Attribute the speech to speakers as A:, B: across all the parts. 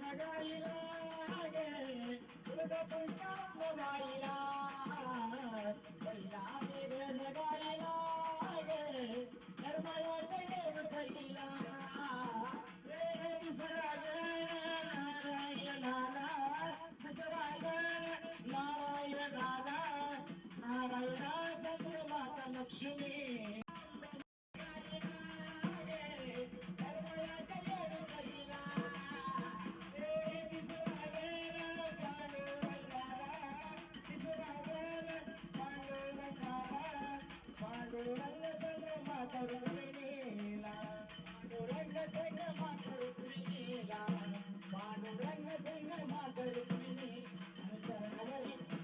A: நகாயிலாக சுருக புண்ணியம் நகாயிலாக நகாயிலாக கர்மயோத்தை கையிலா நாராயண நாராயண சத்ரு धर्माच्या देव थैला रे विसराज नारायणाला विसराज नारायणाला नारायणा सत्र माता Lakshmi चरणावरी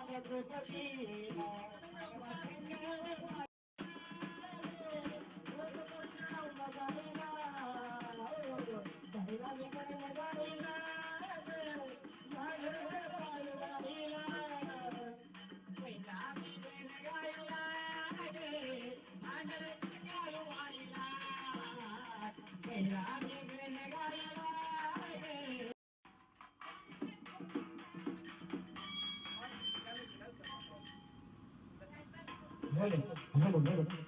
A: I'm not going to Muévelo, muévelo, muévelo.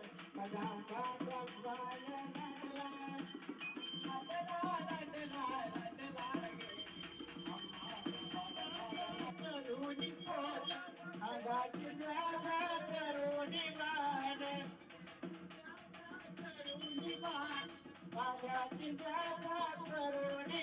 A: करुणी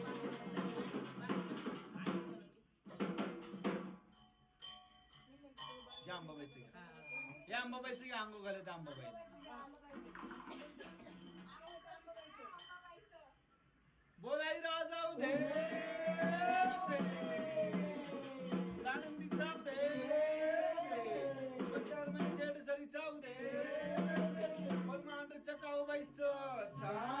B: हे अंबाबाईचं घ्या अंगो घालत अंबाबाई बोलाई राजा उदे. आनंदीचा उदे. पंचारमणी जेडसरीचा उदे. पद्मांडच्या काऊबाईचं बोलाई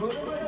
A: Move, move, move.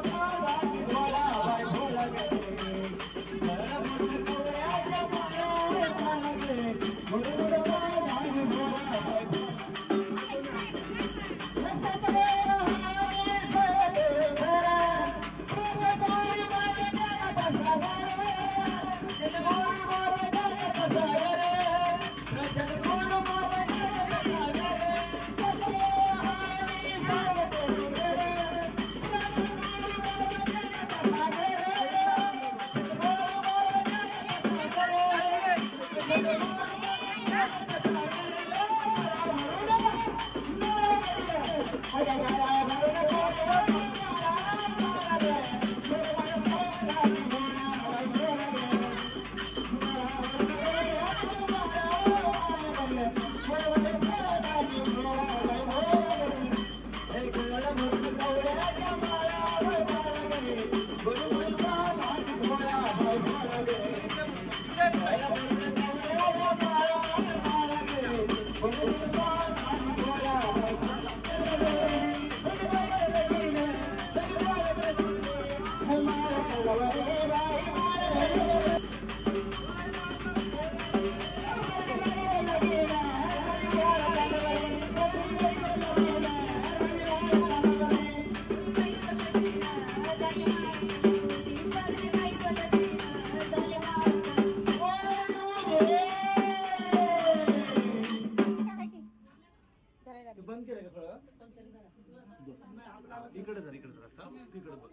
A: इकडे जर इकडे जर असं? तिकडे बघ.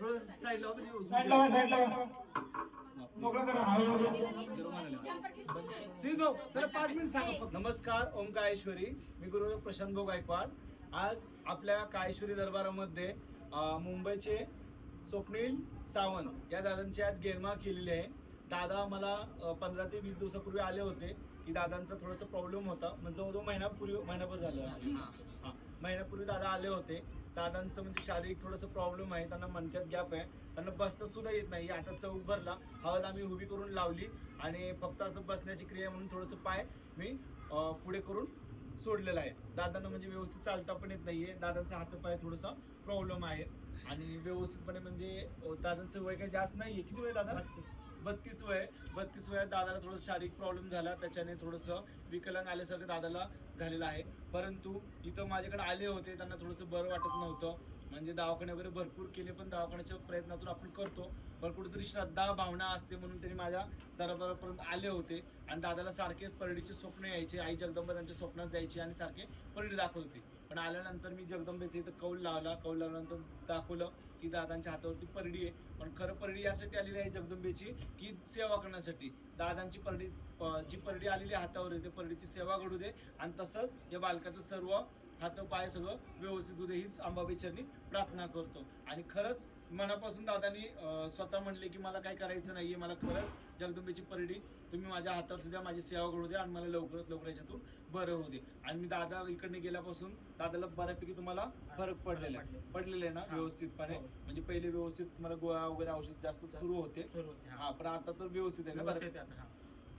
B: थोडं साईड भाऊ तर पाच मिनिट सांगा. नमस्कार ओम काळेश्वरी मी गुरु प्रशांत भाऊ गायकवाड. आज आपल्या काळेश्वरी दरबारामध्ये मुंबईचे स्वप्नील सावंत या दादांची आज गेरमाळ केलेली आहे. दादा मला पंधरा ते वीस दिवसापूर्वी आले होते. की दादांचा थोडासा प्रॉब्लेम होता. म्हणजे जवळजवळ महिनापूर्वी महिनाभर झालं. महिन्यापूर्वी दादा आले होते. दादांचं म्हणजे शारीरिक थोडंसं प्रॉब्लेम आहे. त्यांना मणक्यात गॅप आहे. त्यांना बसता सुद्धा येत नाही. आता चौक भरला. हळद आम्ही उभी करून लावली. आणि फक्त असं बसण्याची क्रिया म्हणून थोडंसं पाय मी पुढे करून सोडलेला आहे. दादांना म्हणजे व्यवस्थित चालता पण येत नाहीये. दादांचा हातपाय थोडासा प्रॉब्लेम आहे. आणि व्यवस्थितपणे म्हणजे दादांचं वय काही जास्त नाहीये. किती वय दादा? बत्तीस. वय. बत्तीस वयात दादाला थोडं शारीरिक प्रॉब्लेम झाला. त्याच्याने थोडंसं विकलांग आल्यासारखं दादाला झालेलं आहे. परंतु इथं माझ्याकडे आले होते. त्यांना थोडंसं बरं वाटत नव्हतं. म्हणजे दवाखाने वगैरे भरपूर केले पण दवाखान्याच्या प्रयत्नातून आपण करतो. पण कुठेतरी श्रद्धा भावना असते म्हणून त्यांनी माझ्या दरबारापर्यंत आले होते. आणि दादाला सारखे परडीचे स्वप्न यायचे. आई जगदंबा त्यांच्या स्वप्नात जायची आणि सारखे परडी दाखवत होते. पण आल्यानंतर मी जगदंबेचे इथं कौल लावला. कौल लावल्यानंतर दाखवलं की दादांच्या हातावरती परडी आहे. पण खरं परडी यासाठी आलेली आहे जगदंबेची की सेवा करण्यासाठी. दादांची परडी जी परडी आलेली आहे हातावर आहे, ते परडीची सेवा घडू दे. आणि तसंच या बालकाचं सर्व हात पाय सगळं व्यवस्थित होऊ दे हीच अंबाबाई प्रार्थना करतो. आणि खरंच मनापासून दादानी स्वतः म्हटले की मला काय करायचं नाहीये मला खरंच जगदंबेची परडी तुम्ही माझ्या हातात द्या माझी सेवा घडू द्या आणि मला लवकरात लवकर याच्यातून बरं होऊ दे. आणि मी दादा इकडे गेल्यापासून दादाला बऱ्यापैकी तुम्हाला फरक पडलेला आहे. पडलेले. आहे ना व्यवस्थितपणे? म्हणजे पहिले व्यवस्थित तुम्हाला गोळ्या वगैरे औषध जास्त सुरू होते. हा. पण आता तर व्यवस्थित आहे ना बरं.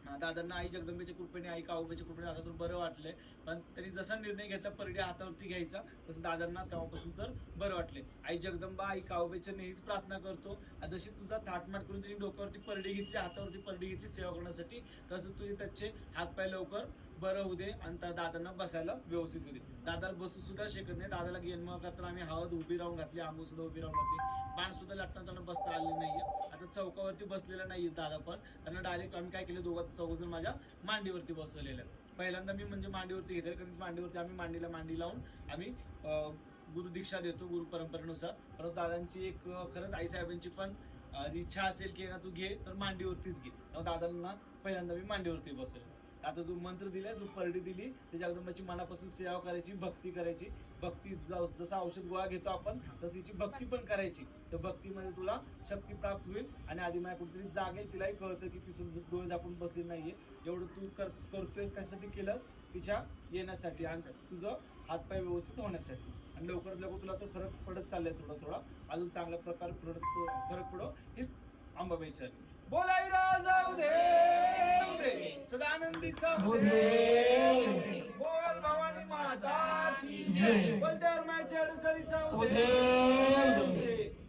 B: हा, दादांना आई जगदंबेच्या कृपेने आई काऊबाच्या कृपेने आता तर बरं वाटले पण त्यांनी जसा निर्णय घेतला परडी हातावरती घ्यायचा तसं दादांना तेव्हापासून तर बरं वाटले आई जगदंबा आई काऊबाच्या नेहमीच प्रार्थना करतो. आणि जशी तुझा थाटमाट करून त्यांनी डोक्यावरती परडी घेतली हातावरती परडी घेतली सेवा करण्यासाठी तसं तुझे त्याचे हातपाय लवकर बरं होऊ दे. आणि त्या दादांना बसायला व्यवस्थित होते दादाला बसू सुद्धा शकत नाही. दादाला गेम तर आम्ही हळद उभी राहून घातली आंबू सुद्धा उभी राहून घातली. पान सुद्धा लागताना त्यांना बसता आले नाहीये. आता चौकावरती बसलेला नाहीये दादा पण. त्यांना डायरेक्ट आम्ही काय केलं दोघं चौघ जण माझ्या मांडीवरती बसवलेलं पहिल्यांदा मी म्हणजे मांडीवरती घेतलं. कधीच मांडीवरती आम्ही मांडीला मांडी लावून आम्ही गुरु दीक्षा देतो गुरु परंपरेनुसार. परत दादांची एक खरंच आईसाहेबांची पण इच्छा असेल की ना तू घे तर मांडीवरतीच घे. दादांना पहिल्यांदा मी मांडीवरती बसेल आता जो मंत्र दिलाय जो परडी दिली ते जगदंबाची मनापासून सेवा करायची भक्ती करायची. भक्ती जसं औषध गोळा घेतो आपण तशीची भक्ती पण करायची. तर भक्तीमध्ये तुला शक्ती प्राप्त होईल आणि आधी माझ्या कुठेतरी जागेल तिलाही कळतं की ती सुद्धा डोळे झाकून बसली नाहीये. एवढं तू कर करतोयस कशासाठी केलंस? तिच्या येण्यासाठी आणि तुझं हातपाय व्यवस्थित होण्यासाठी. आणि लवकरात लवकर तुला तो फरक पडत चाललाय थोडा थोडा. अजून चांगल्या प्रकारे फरक फरक पडो हीच अंबाबाईची राजा उदे उदे। सदानंदीचा बोल भवानी माता की जय। बोल धर्माच्या अडसरीचा.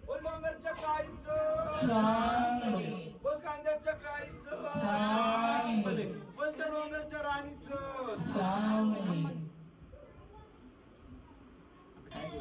B: बोल डोंगरच्या काळीचं बोल कांद्याच्या काळीचं बोल त्या डोंगरच्या राणीचं।
C: Thank you.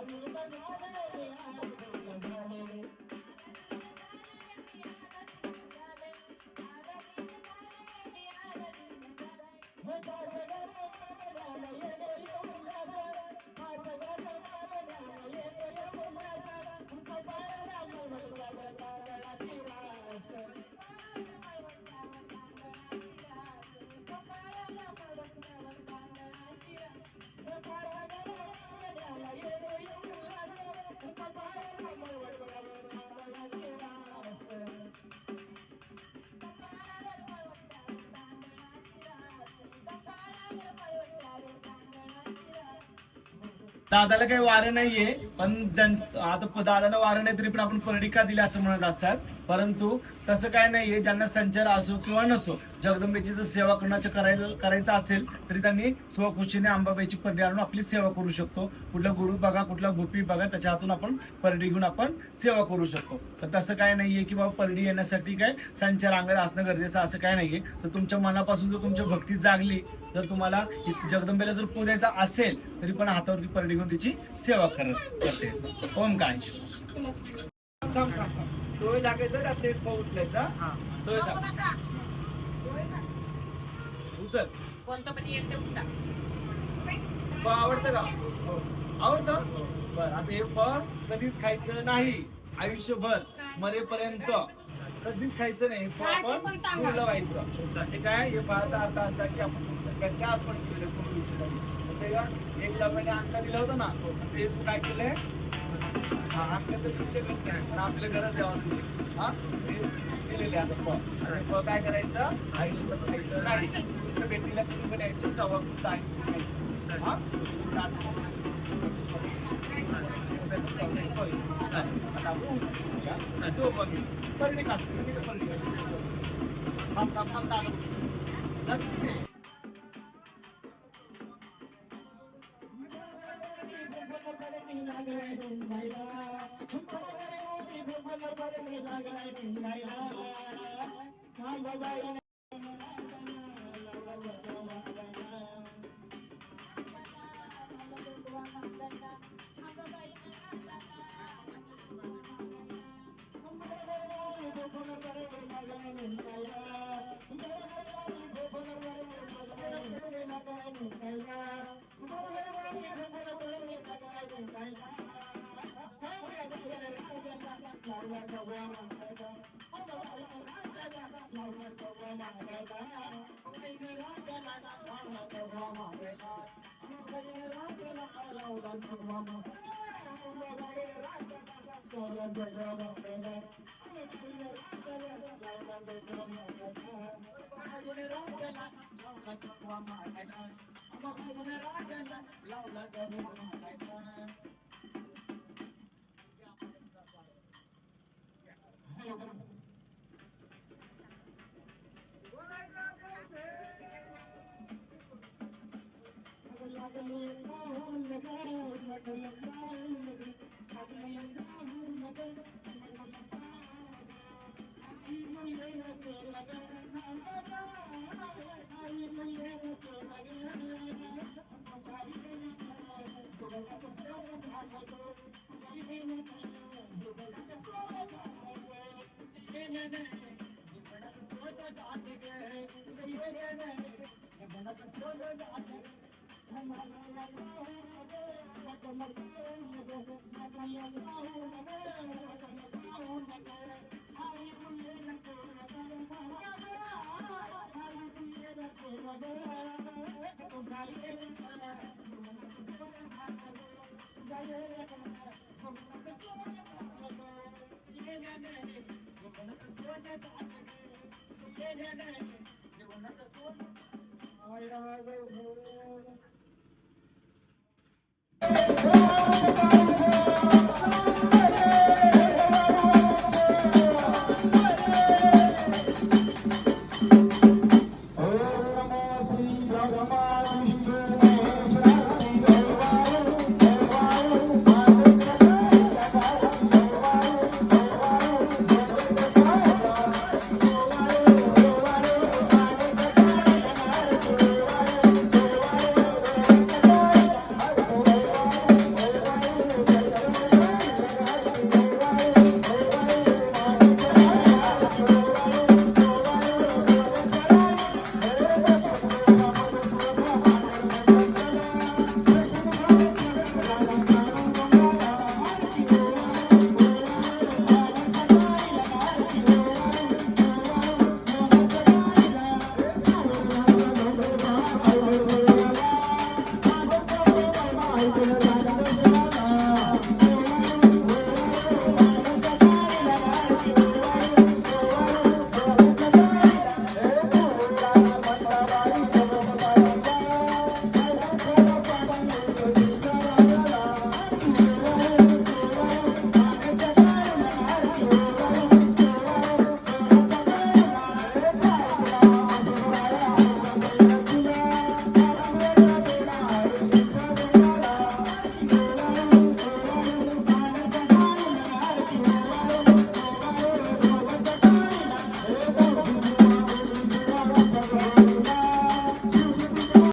A: Hey, दादाला काही वारं नाहीये पण ज्यां आता दादाला वारं नाही तरी पण आपण परडी का दिली असं म्हणत असतात परंतु तसं काय नाहीये ज्यांना संचार असो किंवा नसो जगदंबेची जर सेवा करण्याचं करायला करायचं असेल तरी त्यांनी स्वखुशीने अंबाबाईची परडी आणून आपली सेवा करू शकतो. कुठला गुरु बघा कुठला गोपी बघा त्याच्या हातून आपण परडी घेऊन आपण सेवा करू शकतो. तर तसं काय नाहीये की बाबा परडी येण्यासाठी काय संचार अंगात असणं गरजेचं असं काय नाहीये. तर तुमच्या मनापासून जर तुमची भक्ती जागली जर तुम्हाला जगदंबेला जर पुजायचा असेल तरी पण हातावरती परडी घेऊन तिची सेवा करत करते. ओम काय डोळे टाकायचं का ते उचलायचा डोळे टाक उचल.
C: कोणतं पण एक उठा
A: फळ आवडतं का? आवडतं? बर आता हे फळ कधीच खायचं नाही. आयुष्यभर मरेपर्यंत. कधीच खायचं नाही. हे फळ आपण फुलं व्हायचं. हे काय? हे फळाचा अर्थ असा की आपण घरच्या आपण केलं? एक लग्नाने अंडा दिलं होतं ना? ते काय केलंय? काय करायचं आयुष्यभर खायचं कुटुंब द्यायचं सव्वा फक्त आयुष्य तो पण मी. परडी काढतो. तुम्ही तर परडी काढतो. थांब, थांब, थांब, थांब. थांब.
D: Oh,